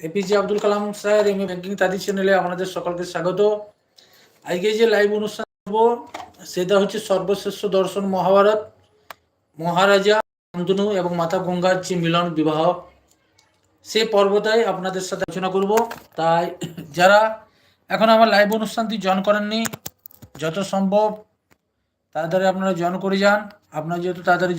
APJ Abdul Kalam sir, M banking তাদের চ্যানেলে আপনাদের সকলকে স্বাগত। আজকে যে লাইভ অনুষ্ঠান করব, সেটা হচ্ছে সর্বশ্রেষ্ঠ দর্শন মহাভারত। মহারাজা শান্তনু এবং মাতা গঙ্গার যে মিলন বিবাহ, সে পর্বটাই আপনাদের সাথে আলোচনা করব। তাই যারা এখন আমার লাইভ অনুষ্ঠানটি জয়েন করেননি, যত সম্ভব তাড়াতাড়ি আপনারা জয়েন করে যান। আপনারা যেহেতু তাড়াতাড়ি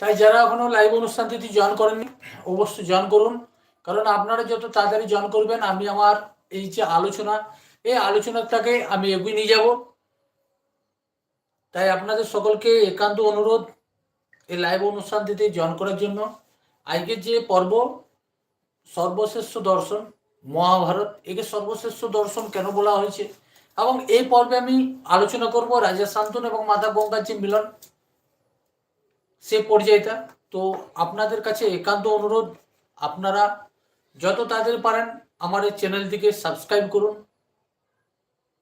তাই যারা এখনও লাইভ অনুষ্ঠানটি জয়েন করেননি, অবশ্যই জয়েন করুন। কারণ আপনারা যত তাড়াতাড়ি জয়েন করবেন, আমি আমার এই যে আলোচনা, এই আলোচনাটাকে আমি এগিয়ে নিয়ে যাব। তাই আপনাদের সকলকে একান্ত অনুরোধ এই লাইভ অনুষ্ঠানটিতে জয়েন করার জন্য। আজকের যে পর্ব, সর্বশ্রেষ্ঠ দর্শন, মহাভারত, একে সর্বশ্রেষ্ঠ দর্শন কেন বলা হয়েছে? এবং এই পর্বে আমি আলোচনা করব রাজা শান্তন এবং মাতা গঙ্গার যে মিলন। সে পর্যায়টা তো আপনাদের কাছে একান্ত অনুরোধ, আপনারা যত তাদের পারেন আমার এই চ্যানেলটিকে সাবস্ক্রাইব করুন।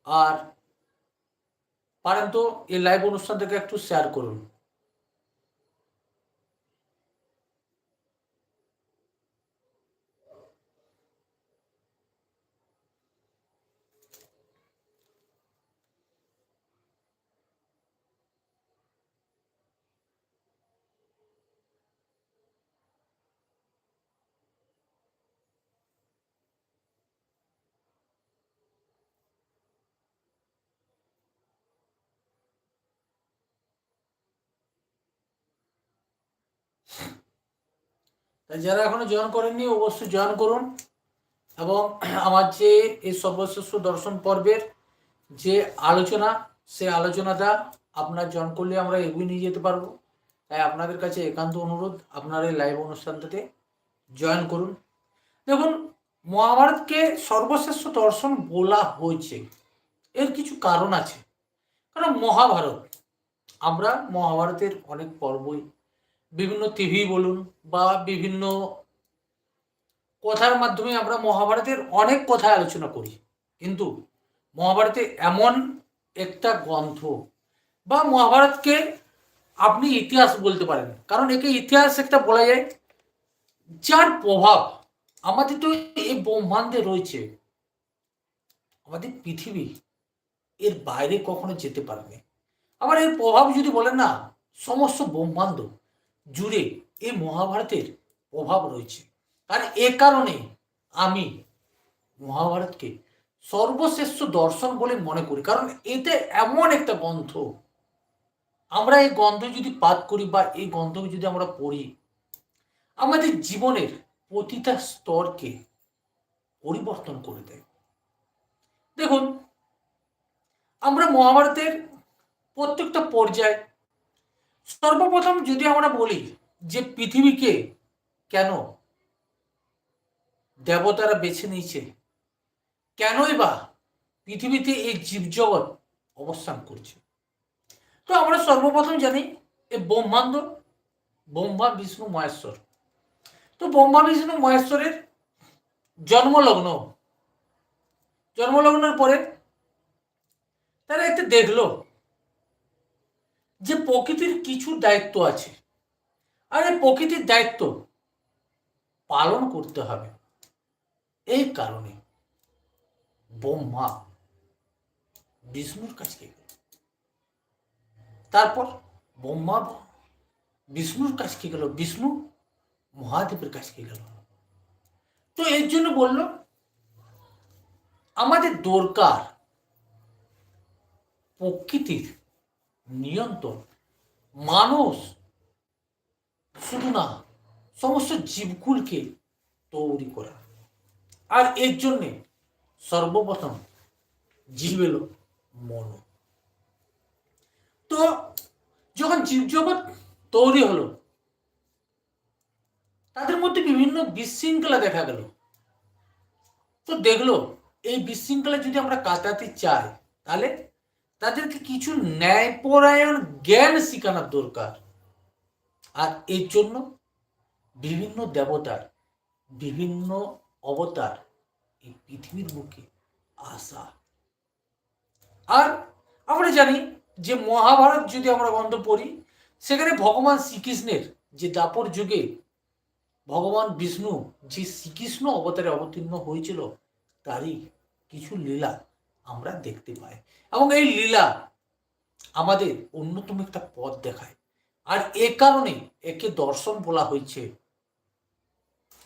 আর পারেন তো এই লাইভ অনুষ্ঠানটাকে একটু শেয়ার করুন। তাই যারা এখনও জয়েন করেননি, অবশ্যই জয়েন করুন। এবং আমার যে এই সর্বশ্রেষ্ঠ দর্শন পর্বের যে আলোচনা, সে আলোচনাটা আপনার জয়েন করলে আমরা এগিয়ে নিয়ে যেতে পারব। তাই আপনাদের কাছে একান্ত অনুরোধ, আপনার এই লাইভ অনুষ্ঠানটাতে জয়েন করুন। দেখুন, মহাভারতকে সর্বশ্রেষ্ঠ দর্শন বলা হয়েছে। এর কিছু কারণ আছে। কারণ মহাভারত, আমরা মহাভারতের অনেক পর্বই বিভিন্ন টিভি বলুন বা বিভিন্ন কথার মাধ্যমে আমরা মহাভারতের অনেক কথা আলোচনা করি। কিন্তু মহাভারতে এমন একটা গ্রন্থ বা মহাভারতকে আপনি ইতিহাস বলতে পারেন, কারণ একে ইতিহাস একটা বলা যায়, যার প্রভাব আমাদের তো এই ব্রহ্মাণ্ডে রয়েছে। আমাদের পৃথিবী এর বাইরে কখনো যেতে পারেনি। আবার এর প্রভাব যদি বলেন না, সমস্ত ব্রহ্মাণ্ড জুড়ে এই মহাভারতের প্রভাব রয়েছে। আর এ কারণে আমি মহাভারতকে সর্বশ্রেষ্ঠ দর্শন বলে মনে করি। কারণ এতে এমন একটা গ্রন্থ। আমরা এই গ্রন্থ যদি পাঠ করি বা এই গ্রন্থকে যদি আমরা পড়ি, আমাদের জীবনের প্রতিটা স্তরকে পরিবর্তন করে দেয়। দেখুন, আমরা মহাভারতের প্রত্যেকটা পর্যায়ে সর্বপ্রথম যদি আমরা বলি যে পৃথিবীকে কেন দেবতারা বেছে নিয়েছে, কেনই বা পৃথিবীতে এই জীবজগৎ অবস্থান করছে? তো আমরা সর্বপ্রথম জানি এই ব্রহ্মাণ্ড, ব্রহ্মা, বিষ্ণু, মহেশ্বর। তো ব্রহ্মা, বিষ্ণু, মহেশ্বরের জন্মলগ্ন। জন্মলগ্নের পরে তারা একটা দেখল যে প্রকৃতির কিছু দায়িত্ব আছে। আর এই প্রকৃতির দায়িত্ব পালন করতে হবে। এই কারণে ব্রহ্মা বিষ্ণুর কাছে তারপর ব্রহ্মা বিষ্ণুর কাছে গেল, বিষ্ণু মহাদেবের কাছে গেল। তো এর জন্য বলল, আমাদের দরকার প্রকৃতির নিয়ন্ত্রণ, মানুষ শুধু না, সমস্ত জীবকুলকে তৈরি করা। আর এর জন্যে সর্বপ্রথম জীব এলো মন। তো যখন জীবজগৎ তৈরি হলো, তাদের মধ্যে বিভিন্ন বিশৃঙ্খলা দেখা গেল। তো দেখল, এই বিশৃঙ্খলা যদি আমরা কাটাতে চাই, তাহলে তাদেরকে কিছু ন্যায়পরায়ণ জ্ঞান শেখানোর দরকার। আর এর জন্য বিভিন্ন দেবতার, বিভিন্ন অবতার এই পৃথিবীর বুকে আসা। আর আমরা জানি যে মহাভারত যদি আমরা গ্রন্থ পড়ি সেখানে ভগবান শ্রীকৃষ্ণের যে দাপর যুগে ভগবান বিষ্ণু যে শ্রীকৃষ্ণ অবতারে অবতীর্ণ হয়েছিল, তারই কিছু লীলা আমরা দেখতে পাই। এবং এই লীলা আমাদের অন্যতম একটা পথ দেখায়। আর এ কারণে একে দর্শন বলা হয়েছে।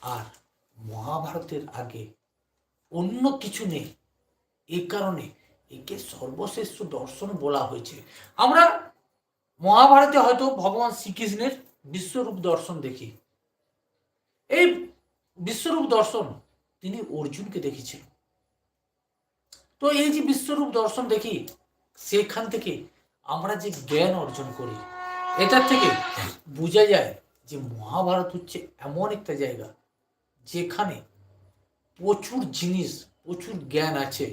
আর মহাভারতের আগে অন্য কিছু নেই। এই কারণে একে সর্বশ্রেষ্ঠ দর্শন বলা হয়েছে। আমরা মহাভারতে হয়তো ভগবান শ্রীকৃষ্ণের বিশ্বরূপ দর্শন দেখি। এই বিশ্বরূপ দর্শন তিনি অর্জুনকে দেখেছিলেন। তো এই যে বিশ্বরূপ দর্শন দেখি, সেখান থেকে আমরা যে জ্ঞান অর্জন করি, এটার থেকে বোঝা যায় যে মহাভারত হচ্ছে এমন একটা জায়গা যেখানে প্রচুর জিনিস, প্রচুর জ্ঞান আছে।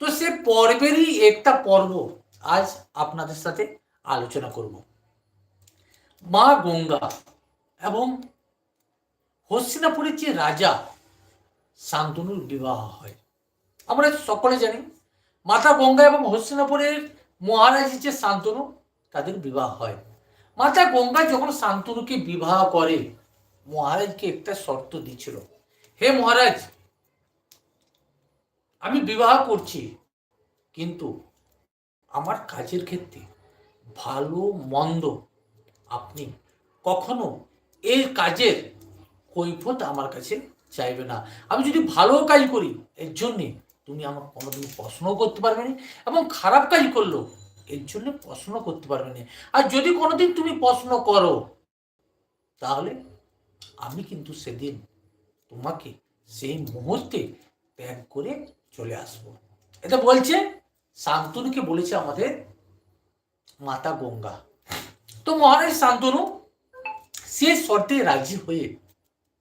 তো সে পর্বেরই একটা পর্ব আজ আপনাদের সাথে আলোচনা করব। মা গঙ্গা এবং হস্তিনাপুরের যে রাজা, শান্তনুর বিবাহ হয়। আমরা সকলে জানি, মাতা গঙ্গা এবং হস্তিনাপুরের মহারাজ যে শান্তনু, তাদের বিবাহ হয়। মাতা গঙ্গা যখন শান্তনুকে বিবাহ করে, মহারাজকে একটা শর্ত দিছিল হে মহারাজ, আমি বিবাহ করছি, কিন্তু আমার কাজের ক্ষেত্রে ভালো মন্দ আপনি কখনো এই কাজের কৈফত আমার কাছে চাইবে না। আমি যদি ভালো কাজ করি, এর জন্যে তুমি আমার কোনোদিন প্রশ্নও করতে পারবে না এবং খারাপ কাজ করল, এর জন্য প্রশ্ন করতে পারবে না। আর যদি কোনোদিন তুমি প্রশ্ন করো, তাহলে আমি কিন্তু সেদিন তোমাকে সেই মুহূর্তে ত্যাগ করে চলে আসব। এটা বলছে, শান্তনুকে বলেছে আমাদের মাতা গঙ্গা। তো মহারাজ শান্তনু, সে শর্তে রাজি হয়ে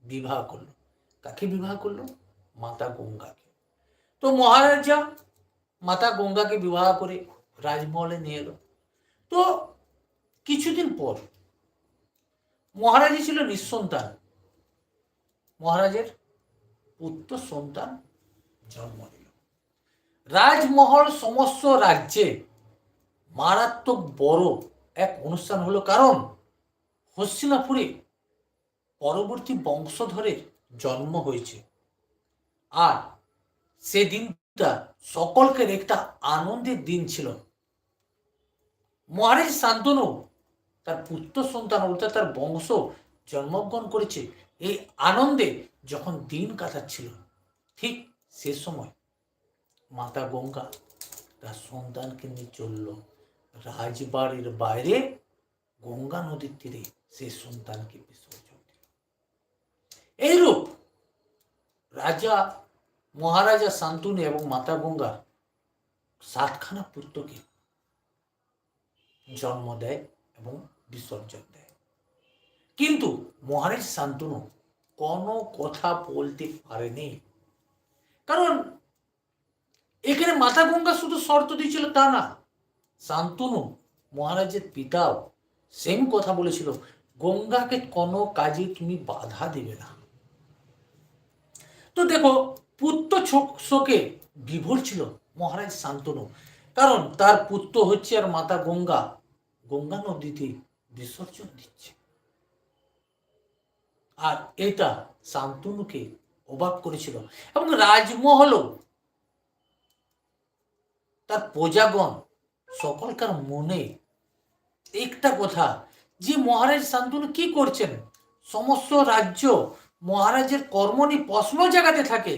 বিবাহ করল। কাকে বিবাহ করল? মাতা গঙ্গাকে। তো মহারাজা মাতা গঙ্গাকে বিবাহ করে রাজমহলে নিয়ে এলো। তো কিছুদিন পর মহারাজই ছিল নিঃসন্তান। মহারাজের পুত্র সন্তান জন্ম নিল। রাজমহল সমস্ত রাজ্যে মারাত্মক বড় এক অনুষ্ঠান হলো। কারণ হস্তিনাপুরে পরবর্তী বংশধরের জন্ম হয়েছে। আর সে দিনটা সকলকের একটা আনন্দের দিন ছিল। মহারাজ শান্তনু তার পুত্র সন্তান অর্থাৎ তার বংশ জন্মগ্রহণ করেছে। এই আনন্দে যখন দিন কাটাচ্ছিল, ঠিক সে সময় মাতা গঙ্গা তার সন্তানকে নিয়ে চলল। রাজবাড়ির বাইরে গঙ্গা নদীর তীরে সে সন্তানকে বিসর্জন এইরূপ রাজা মহারাজা শান্তনু এবং মাতা গঙ্গা সাতখানা পুত্রকে জন্ম দেয় এবং বিসর্জন দেয়। কিন্তু মহারাজ শান্তনু কোনো কথা বলতে পারেনি। কারণ এখানে মাতা গঙ্গা শুধু শর্ত দিয়েছিল তা না, শান্তনু মহারাজের পিতাও সেম কথা বলেছিল, গঙ্গাকে কোনো কাজে তুমি বাধা দেবে না। তো দেখো পুত্র শোকে বিভোর ছিল। মহারাজ শান্তনু কারণ তার পুত্র হচ্ছে আর মাতা গঙ্গা। গঙ্গা নদীতে বিসর্জন দিচ্ছে। আর এটা শান্তনুকে অবাক করেছিল। এবং রাজমহলও তার প্রজাগণ সকলকার মনে একটা কথা, যে মহারাজ শান্তনু কি করছেন? সমস্ত রাজ্য মহারাজের কর্মনি প্রশ্ন জায়গাতে থাকে।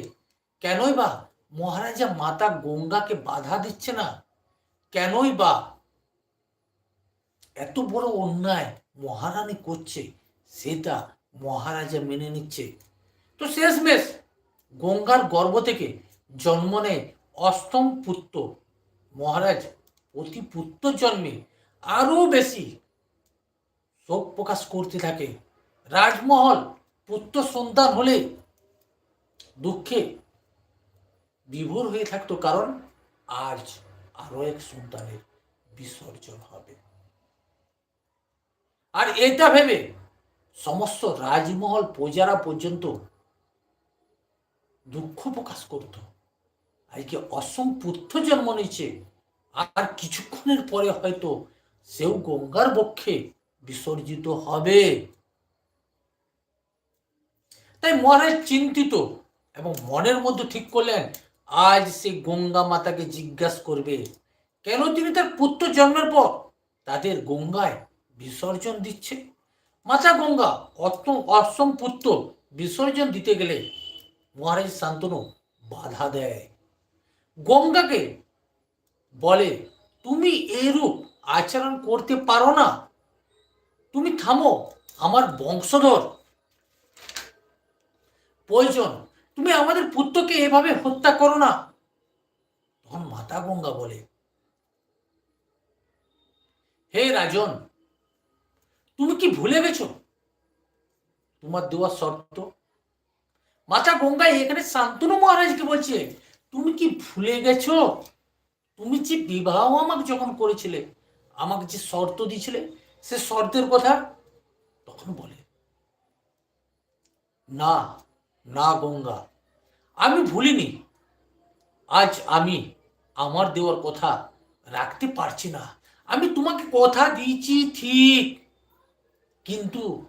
কেনই বা মহারাজা মাতা গঙ্গাকে বাধা দিচ্ছে না? কেনই বা এত বড় অন্যায় মহারানী করছে, সেটা মহারাজা মেনে নিচ্ছে। তো শেষমেশ গঙ্গার গর্ভ থেকে জন্ম নেয় অষ্টম পুত্র। মহারাজ অতি পুত্র জন্মে আরও বেশি শোক প্রকাশ করতে থাকে। রাজমহল পুত্র সন্তান হলে দুঃখে বিভোর হয়ে থাকতো কারণ আজ আরও এক সন্তানের বিসর্জন হবে। আর এটা ভেবে সমস্ত রাজমহল প্রজারা পর্যন্ত দুঃখ প্রকাশ করত। আজকে অসম পুত্র জন্ম নিয়েছে, আর কিছুক্ষণের পরে হয়তো সেও গঙ্গার বক্ষে বিসর্জিত হবে। তাই মহারাজ চিন্তিত এবং মনের মধ্যে ঠিক করলেন আজ সে গঙ্গা মাতাকে জিজ্ঞাসা করবে, কেন তিনি তার পুত্র জন্মের পর তাদের গঙ্গায় বিসর্জন দিচ্ছে? মাতা গঙ্গা অসম পুত্র বিসর্জন দিতে গেলে মহারাজ শান্তনু বাধা দেয়। গঙ্গাকে বলে, তুমি এরূপ আচরণ করতে পারো না। তুমি থামো, আমার বংশধর। প্রয়োজন তুমি আমাদের পুত্রকে এভাবে হত্যা করো না। তখন মাতা গঙ্গা বলে, হে রাজন, তুমি কি ভুলে গেছো? তোমার দেওয়া শর্ত। মাতা গঙ্গা এখানে শান্তনু মহারাজকে বলছে, তুমি কি ভুলে গেছো? তুমি যে বিবাহ আমাকে যখন করেছিলে, আমাকে যে শর্ত দিয়েছিলে, সে শর্তের কথা? তখন বলে, না না গঙ্গা আমি ভুলিনি। আজ আমি আমার দেওয়ার কথা রাখতে পারছি না। আমি তোমাকে কথা দিয়েছি, ঠিক। কিন্তু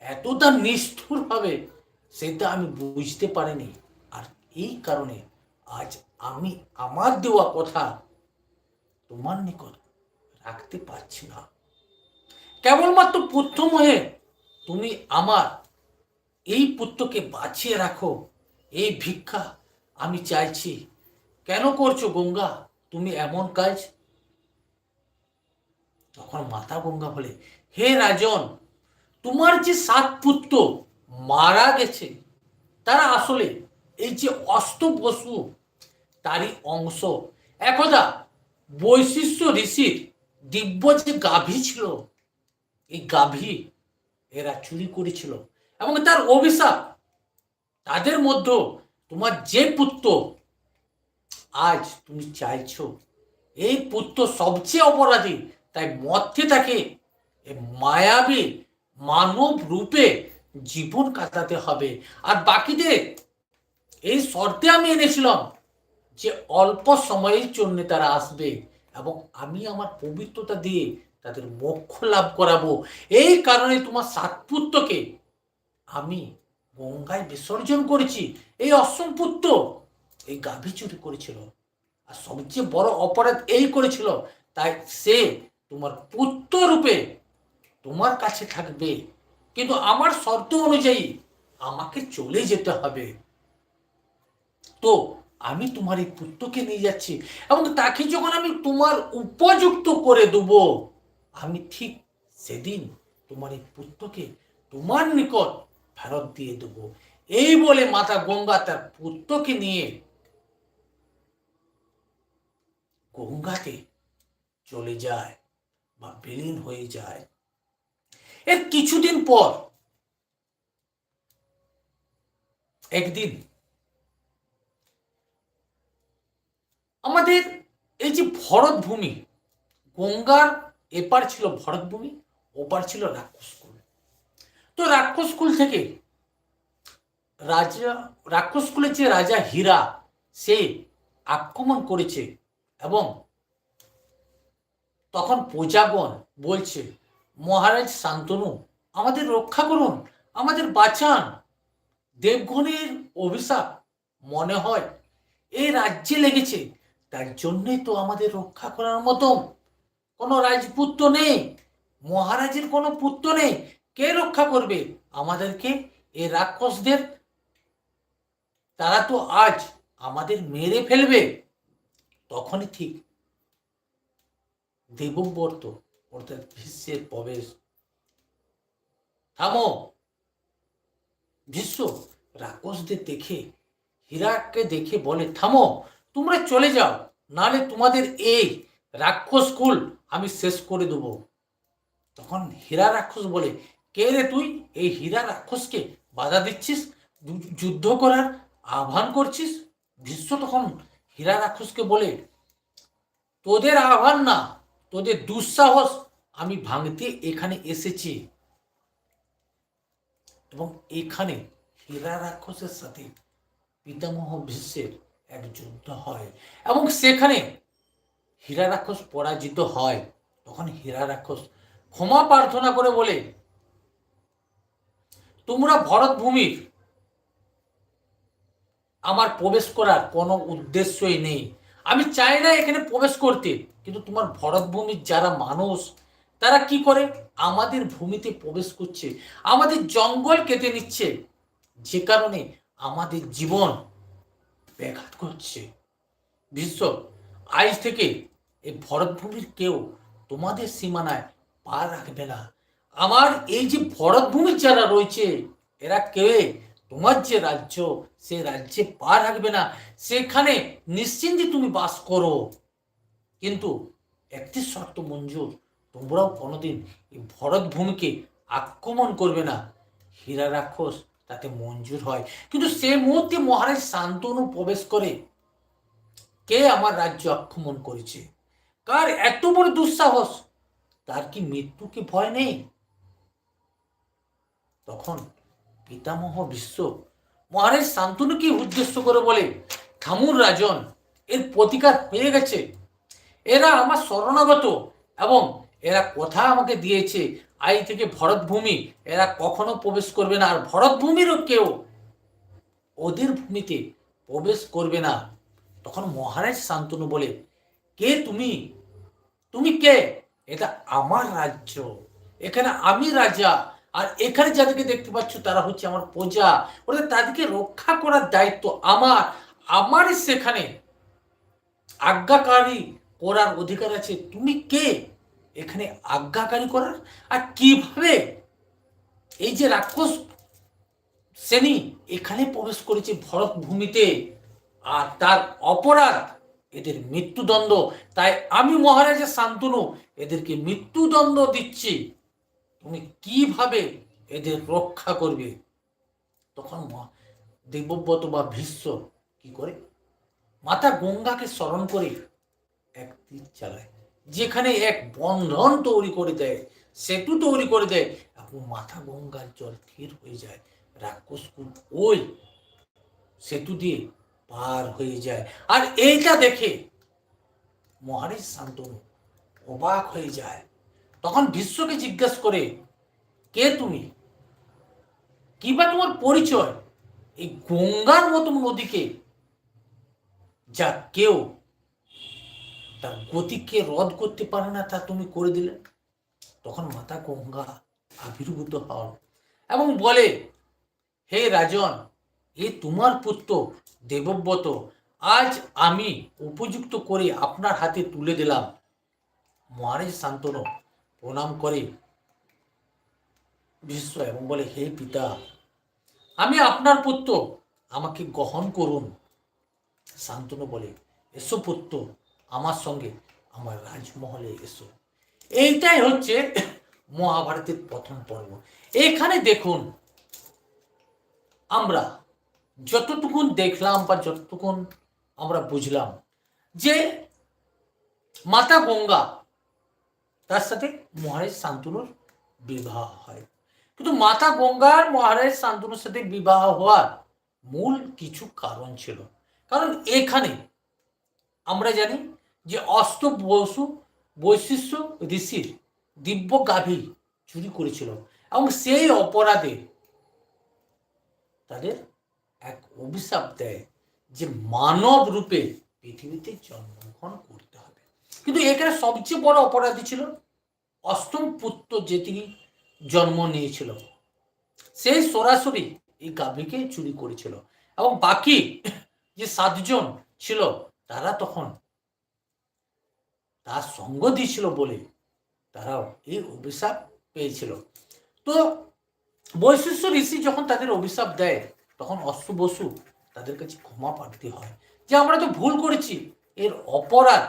এতটা নিষ্ঠুর হবে সেটা আমি বুঝতে পারিনি। আর এই কারণে আজ আমি আমার দেওয়া কথা তোমার নিকট রাখতে পারছি না। কেবলমাত্র পুত্র হয়ে তুমি আমার এই পুত্রকে বাঁচিয়ে রাখো। এই ভিক্ষা আমি চাইছি। কেন করছ গঙ্গা? তুমি এমন কাজ? তখন মাতা গঙ্গা বলে, হে রাজন, তোমার যে সাত পুত্র মারা গেছে, তারা আসলে এই যে অস্ত বসু, তারই অংশ। একদা বৈশিষ্ট্য ঋষির দিব্য যে গাভী ছিল, এই গাভী এরা চুরি করেছিল এবং তার অভিশাপ তাদের মধ্যে তোমার যে পুত্র আজ তুমি চাইছো, এই পুত্র সবচেয়ে অপরাধী। তাই মধ্যে তাকে মায়াবী মানব রূপে জীবন কাটাতে হবে। আর বাকিদের, এই শর্তে আমি এনেছিলাম যে অল্প সময়ের জন্য তারা আসবে এবং আমি আমার পবিত্রতা দিয়ে তাদের মোক্ষ লাভ করাবো। এই কারণে তোমার সাত পুত্রকে আমি গঙ্গায় বিসর্জন করেছি, এই অসম পুত্র এই গাভী চুরি করেছিল। আর সবচেয়ে বড় অপরাধ এই করেছিল, তাই সে তোমার পুত্র রূপে তোমার কাছে থাকবে। কিন্তু আমার শর্ত অনুযায়ী আমাকে চলে যেতে হবে। তো আমি তোমার এই পুত্রকে নিয়ে যাচ্ছি এবং তাকে যখন আমি তোমার উপযুক্ত করে দেব, আমি ঠিক সেদিন তোমার এই পুত্রকে তোমার নিকট ফেরত দিয়ে দেব। এই বলে মাতা গঙ্গা তার পুত্রকে নিয়ে গঙ্গাতে চলে যায় বা বিলীন হয়ে যায়। এর কিছুদিন পর একদিন আমাদের এই যে ভরতভূমি গঙ্গার এপার ছিল ভরতভূমি, ওপার ছিল রাক্ষসকুল তো রাক্ষসকুল থেকে। রাজা রাক্ষসকুলের যে রাজা হীরা, সে আক্রমণ করেছে এবং তখন প্রজাগণ বলছে, মহারাজ শান্তনু, আমাদের রক্ষা করুন, আমাদের বাঁচান। দেবগণের অভিশাপ মনে হয় এই রাজ্যে লেগেছে। তার জন্যই তো আমাদের রক্ষা করার মতো কোনো রাজপুত্র নেই, মহারাজের কোনো পুত্র নেই। কে রক্ষা করবে? আমাদেরকে এই রাক্ষসদের? তারা তো আজ আমাদের মেরে ফেলবে। তখনই ঠিক। দেবব্রত, অর্থাৎ ভীষ্মের প্রবেশ। থামো। ভীষ্ম রাক্ষসদের দেখে, হীরাকে দেখে বলে, থামো, তোমরা চলে যাও নালে তোমাদের এই রাক্ষস কুল আমি শেষ করে দেব। তখন হীরা রাক্ষস বলে কে রে তুই? এই হীরা রাক্ষসকে বাধা দিচ্ছিস? যুদ্ধ করার আহ্বান করছিস? ভীষ্ম তখন হীরা রাক্ষসকে বলে, তোদের আহ্বান না, তোদের দুঃসাহস, আমি ভাঙতে এখানে এসেছি। এবং এখানে হীরা রাক্ষসের সাথে পিতামহ ভীষ্মের এক যুদ্ধ হয়। এবং সেখানে হীরা রাক্ষস পরাজিত হয়। তখন হীরা রাক্ষস ক্ষমা প্রার্থনা করে বলে তোমরা ভরত ভূমির। আমার প্রবেশ করার কোনো উদ্দেশ্যই নেই। আমি চাই না এখানে প্রবেশ করতে, কিন্তু তোমার ভরত ভূমির যারা মানুষ, তারা কি করে? আমাদের ভূমিতে প্রবেশ করছে, আমাদের জঙ্গল কেটে নিচ্ছে, যে কারণে আমাদের জীবন ব্যাঘাত করছে বিশ্ব, আজ থেকে এই ভরতভূমির কেউ তোমাদের সীমানায় পা রাখবে না। আমার এই যে ভরতভূমির যারা রয়েছে, এরা কেউ তোমার যে রাজ্য, সে রাজ্যে পা রাখবে না। সেখানে নিশ্চিন্তে তুমি বাস করো। কিন্তু একটি শর্ত মঞ্জুর, তোমরাও কোনোদিন এই ভরতভূমিকে আক্রমণ করবে না। হীরা রাক্ষস তাতে মঞ্জুর হয়। কিন্তু সে মুহূর্তে মহারাজ শান্তনু প্রবেশ করে। কে আমার রাজ্য আক্রমণ করেছে? কার এত বড় দুঃসাহস? তার কি মৃত্যুকে ভয় নেই? তখন পিতামহ বিশ্ব মহারাজ শান্তনুকে উদ্দেশ্য করে বলে থামুর রাজন, এর প্রতিকার হয়ে গেছে। এরা আমার শরণাগত এবং এরা কথা আমাকে দিয়েছে। আই থেকে ভরতভূমি, এরা কখনো প্রবেশ করবে না। আর ভরতভূমিরও কেউ ওদের ভূমিতে প্রবেশ করবে না। তখন মহারাজ শান্তনু বলে, কে তুমি? তুমি কে? এটা আমার রাজ্য। এখানে আমি রাজা। আর এখানে যাদেরকে দেখতে পাচ্ছ তারা হচ্ছে আমার প্রজা। ওদের তাদেরকে রক্ষা করার দায়িত্ব আমার। আমারই সেখানে আজ্ঞাকারী করার অধিকার আছে। তুমি কে? এখানে আজ্ঞাকারী করার? আর কীভাবে? এই যে রাক্ষস শ্রেণি এখানে প্রবেশ করেছে ভরত ভূমিতে। আর তার অপরাধ, এদের মৃত্যুদণ্ড। তাই আমি মহারাজা শান্তনু এদেরকে মৃত্যুদণ্ড দিচ্ছি। তুমি কীভাবে এদের রক্ষা করবে? তখন দেবব্রত বা ভীষ্ম কি করে? মাতা গঙ্গাকে স্মরণ করে এক তীর চালায়, যেখানে এক বন্ধন তৈরি করে দেয়, সেতু তৈরি করে দেয়, এবং মাথা গঙ্গার জল স্থির হয়ে যায় রাক্ষসকুল ওই সেতু দিয়ে পার হয়ে যায়। আর এইটা দেখে মহারাজ শান্তনু অবাক হয়ে যায় তখন বিশ্বকে জিজ্ঞেস করে, কে তুমি? কি বা তোমার পরিচয়? এই গঙ্গার মতন নদীকে, যা কেউ তার গতিকে রদ করতে পারে না, তা তুমি করে দিলে। তখন মাতা গঙ্গা আবির্ভূত হন এবং বলে, হে রাজন, এ তোমার পুত্র দেবব্রত, আজ আমি উপযুক্ত করে আপনার হাতে তুলে দিলাম। মহারাজ শান্তনু প্রণাম করে। বিশ্ব এবং বলে, হে পিতা, আমি আপনার পুত্র, আমাকে গ্রহণ করুন। শান্তনু বলে, এসো পুত্র, আমার সঙ্গে আমার রাজমহলে এসো। এইটাই হচ্ছে মহাভারতের প্রথম পর্ব। এখানে দেখুন, আমরা যতটুকুন দেখলাম বা যতটুকুন আমরা বুঝলাম যে মাতা গঙ্গা তার সাথে মহারাজ শান্তনুর বিবাহ হয়। কিন্তু মাতা গঙ্গার মহারাজ শান্তনুর সাথে বিবাহ হওয়ার মূল কিছু কারণ ছিল। কারণ এখানে আমরা জানি যে অষ্ট বসু বৈশিষ্ট্য ঋষির দিব্য গাভী চুরি করেছিল এবং সেই অপরাধে তাদের এক অভিশাপ দেয় যে মানব রূপে পৃথিবীতে জন্মগ্রহণ হবে কিন্তু এখানে সবচেয়ে বড় অপরাধী ছিল অষ্টম পুত্র যে তিনি জন্ম নিয়েছিল। সেই সরাসরি এই গাভীকে চুরি করেছিল এবং বাকি যে সাতজন ছিল তারা তখন তার সঙ্গ দিয়েছিল বলে তারাও এই অভিশাপ পেয়েছিল। তো বৈশিষ্ট্য ঋষি যখন তাদের অভিশাপ দেয়, তখন অশ্ব বসু তাদের কাছে ক্ষমা প্রার্থী হয় যে, আমরা তো ভুল করেছি। এর অপরাধ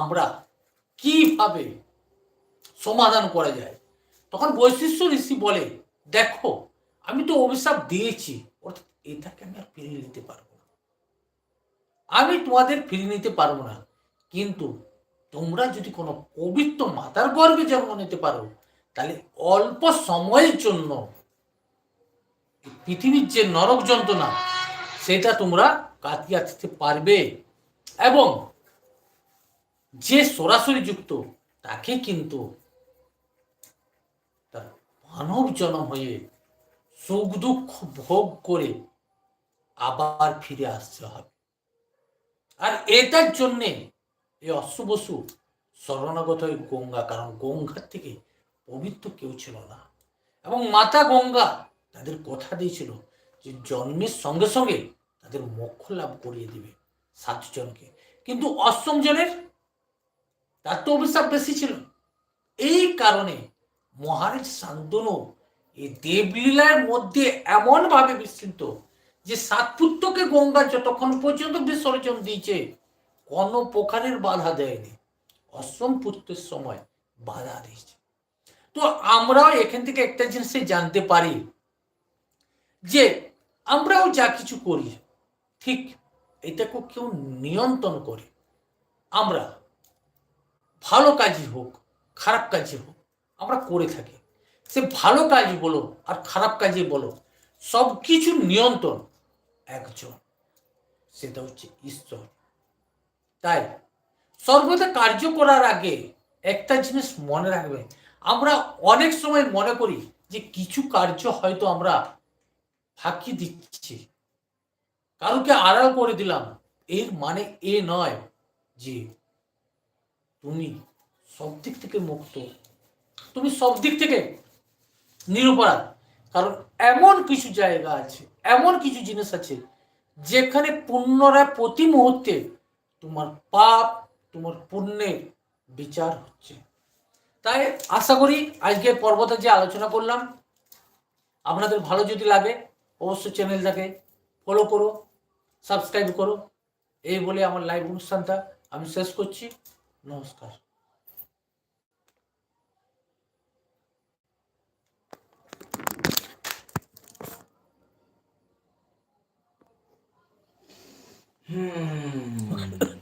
আমরা কীভাবে সমাধান করা যায়? তখন বৈশিষ্ট্য ঋষি বলে, দেখো, আমি তো অভিশাপ দিয়েছি, অর্থাৎ এটাকে আমি আর ফিরিয়ে নিতে পারব না। আমি তোমাদের ফিরিয়ে নিতে পারব না। কিন্তু তোমরা যদি কোনো পবিত্র মাতার গর্ভে জন্ম নিতে পারো, তাহলে অল্প সময়ের জন্য পৃথিবীর যে নরক যন্ত্রণা, সেটা তোমরা কাটিয়ে আসতে পারবে এবং যে সরাসরি যুক্ত, তাকে কিন্তু তার মানব জনম হয়ে সুখ দুঃখ ভোগ করে আবার ফিরে আসতে হবে। আর এটার জন্যে এই অশ্ব শরণাগত ওই গঙ্গা, কারণ গঙ্গার থেকে পবিত্র কেউ ছিল না। এবং মাতা গঙ্গা তাদের কথা দিয়েছিল যে জন্মের সঙ্গে সঙ্গে তাদের মোক্ষ লাভ করিয়ে দিবে সাতজনকে। কিন্তু অষ্টম জনের তার তো অভিশাপ বেশি ছিল। এই কারণে মহারাজ শান্তনু এই দেবলীলার মধ্যে এমন ভাবে বিস্তৃত যে সাত পুত্রকে গঙ্গা যতক্ষণ পর্যন্ত বিসর্জন দিয়েছে, কোন প্রকারের বাধা দেয়নি। অষ্টম পুত্রের সময় বাধা দিয়েছে। তো আমরাও এখান থেকে একটা জিনিসে জানতে পারি যে আমরাও যা কিছু করি, ঠিক এটাকে কেউ নিয়ন্ত্রণ করে। আমরা ভালো কাজই হোক, খারাপ কাজই হোক, আমরা করে থাকি। সে ভালো কাজ বলো আর খারাপ কাজই বলো, সব কিছু নিয়ন্ত্রণ একজন, সেটা হচ্ছে ঈশ্বর। তাই সর্বদা কার্য করার আগে একটা জিনিস মনে রাখবে, আমরা অনেক সময় মনে করি যে কিছু কার্য হয়তো আমরা ফাঁকি দিচ্ছি। কারোকে আড়াল করে দিলাম, এর মানে এ নয় যে তুমি সব দিক থেকে মুক্ত। তুমি সব দিক থেকে নিরপরাধ। কারণ এমন কিছু জায়গা আছে, এমন কিছু জিনিস আছে, যেখানে পুণ্যরা প্রতি মুহূর্তে তোমার পাপ, তোমার পুণ্যের বিচার হচ্ছে। তাই আশা করি আজকে পর্বতে যে আলোচনা করলাম, আপনাদের ভালো যদি লাগে, অবশ্যই চ্যানেলটাকে ফলো করো সাবস্ক্রাইব করো। এই বলে আমার লাইভ অনুষ্ঠানটা আমি শেষ করছি। নমস্কার হুম